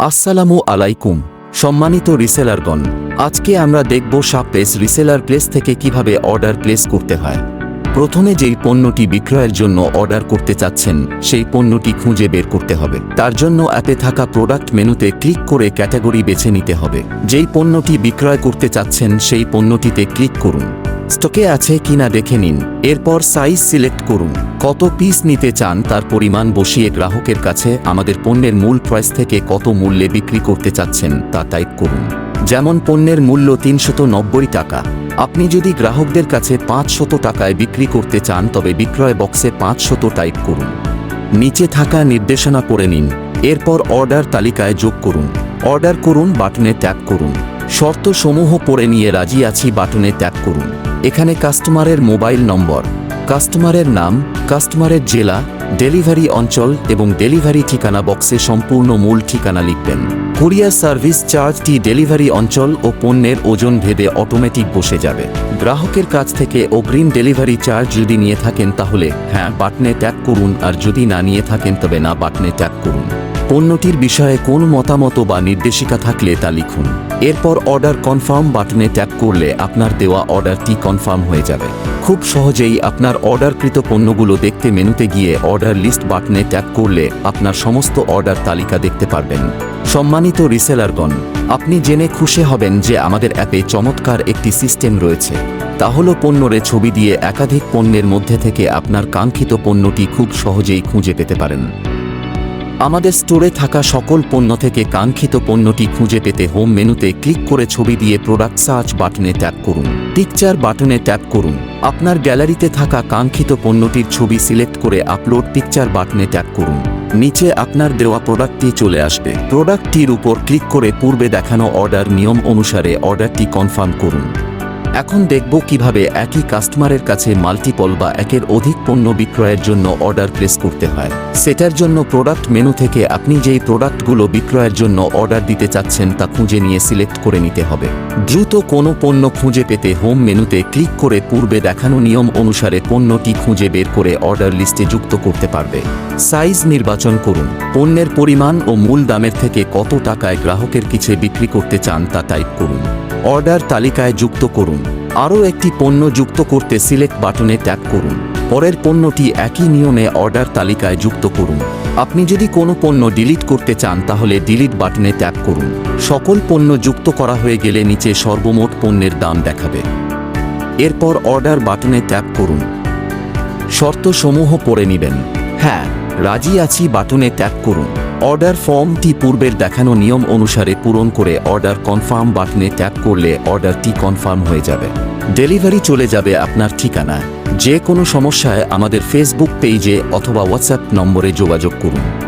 আসসালামু আলাইকুম, সম্মানিত রিসেলারগণ। আজকে আমরা দেখব সাপেস রিসেলার প্লেস থেকে কীভাবে অর্ডার প্লেস করতে হয়। প্রথমে যেই পণ্যটি বিক্রয়ের জন্য অর্ডার করতে চাচ্ছেন, সেই পণ্যটি খুঁজে বের করতে হবে। তার জন্য অ্যাপে থাকা প্রোডাক্ট মেনুতে ক্লিক করে ক্যাটাগরি বেছে নিতে হবে। যেই পণ্যটি বিক্রয় করতে চাচ্ছেন, সেই পণ্যটিতে ক্লিক করুন। স্টকে আছে কিনা দেখে নিন। এরপর সাইজ সিলেক্ট করুন। কত পিস নিতে চান তার পরিমাণ বসিয়ে গ্রাহকের কাছে আমাদের পণ্যের মূল প্রাইস থেকে কত মূল্যে বিক্রি করতে চাচ্ছেন তা টাইপ করুন। যেমন পণ্যের মূল্য তিনশত নব্বই টাকা। আপনি যদি গ্রাহকদের কাছে পাঁচশত টাকায় বিক্রি করতে চান, তবে বিক্রয় বক্সে পাঁচশত টাইপ করুন। নিচে থাকা নির্দেশনা পড়ে নিন। এরপর অর্ডার তালিকায় যোগ করুন। অর্ডার করুন বাটনে ট্যাপ করুন। শর্ত সমূহ পড়ে নিয়ে রাজি আছি বাটনে ট্যাপ করুন। এখানে কাস্টমারের মোবাইল নম্বর, কাস্টমারের নাম, কাস্টমারের জেলা, ডেলিভারি অঞ্চল এবং ডেলিভারি ঠিকানা বক্সে সম্পূর্ণ মূল ঠিকানা লিখবেন। কুরিয়ার সার্ভিস চার্জটি ডেলিভারি অঞ্চল ও পণ্যের ওজন ভেদে অটোমেটিক বসে যাবে। গ্রাহকের কাছ থেকে অগ্রিম ডেলিভারি চার্জ যদি নিয়ে থাকেন তাহলে হ্যাঁ বাটনে ট্যাগ করুন আর যদি না নিয়ে থাকেন তবে না বাটনে ট্যাগ করুন। পণ্যটির বিষয়ে কোন মতামত বা নির্দেশিকা থাকলে তা লিখুন। এরপর অর্ডার কনফার্ম বাটনে ট্যাপ করলে আপনার দেওয়া অর্ডারটি কনফার্ম হয়ে যাবে। খুব সহজেই আপনার অর্ডারকৃত পণ্যগুলো দেখতে মেনুতে গিয়ে অর্ডার লিস্ট বাটনে ট্যাপ করলে আপনার সমস্ত অর্ডার তালিকা দেখতে পারবেন। সম্মানিত রিসেলারগণ, আপনি জেনে খুশি হবেন যে আমাদের অ্যাপে চমৎকার একটি সিস্টেম রয়েছে। তা হলো পণ্যরে ছবি দিয়ে একাধিক পণ্যের মধ্যে থেকে আপনার কাঙ্ক্ষিত পণ্যটি খুব সহজেই খুঁজে পেতে পারেন। আমাদের স্টোরে থাকা সকল পণ্য থেকে কাঙ্ক্ষিত পণ্যটি খুঁজে পেতে হোম মেনুতে ক্লিক করে ছবি দিয়ে প্রোডাক্ট সার্চ বাটনে ট্যাপ করুন। পিকচার বাটনে ট্যাপ করুন। আপনার গ্যালারিতে থাকা কাঙ্ক্ষিত পণ্যটির ছবি সিলেক্ট করে আপলোড পিকচার বাটনে ট্যাপ করুন। নিচে আপনার দেওয়া প্রোডাক্টটি চলে আসবে। প্রোডাক্টটির উপর ক্লিক করে পূর্বে দেখানো অর্ডার নিয়ম অনুসারে অর্ডারটি কনফার্ম করুন। এখন দেখব কীভাবে একই কাস্টমারের কাছে মাল্টিপল বা একের অধিক পণ্য বিক্রয়ের জন্য অর্ডার প্লেস করতে হয়। সেটার জন্য প্রোডাক্ট মেনু থেকে আপনি যেই প্রোডাক্টগুলো বিক্রয়ের জন্য অর্ডার দিতে চাচ্ছেন তা খুঁজে নিয়ে সিলেক্ট করে নিতে হবে। দ্রুত কোনো পণ্য খুঁজে পেতে হোম মেনুতে ক্লিক করে পূর্বে দেখানো নিয়ম অনুসারে পণ্যটি খুঁজে বের করে অর্ডার লিস্টে যুক্ত করতে পারবে। সাইজ নির্বাচন করুন। পণ্যের পরিমাণ ও মূল দামের থেকে কত টাকায় গ্রাহকের কিছে বিক্রি করতে চান তা টাইপ করুন। অর্ডার তালিকায় যুক্ত করুন। আরও একটি পণ্য যুক্ত করতে সিলেক্ট বাটনে ট্যাপ করুন। পরের পণ্যটি একই নিয়মে অর্ডার তালিকায় যুক্ত করুন। আপনি যদি কোনো পণ্য ডিলিট করতে চান তাহলে ডিলিট বাটনে ট্যাপ করুন। সকল পণ্য যুক্ত করা হয়ে গেলে নিচে সর্বমোট পণ্যের দাম দেখাবে। এরপর অর্ডার বাটনে ট্যাপ করুন। শর্তসমূহ পড়ে নেবেন। হ্যাঁ রাজি আছি বাটনে ট্যাপ করুন। অর্ডার ফর্মটি পূর্বের দেখানো নিয়ম অনুসারে পূরণ করে অর্ডার কনফার্ম বাটনে ট্যাপ করলে অর্ডারটি কনফার্ম হয়ে যাবে। ডেলিভারি চলে যাবে আপনার ঠিকানায় যে কোনো সমস্যায় আমাদের ফেসবুক পেজে অথবা হোয়াটসঅ্যাপ নম্বরে যোগাযোগ করুন।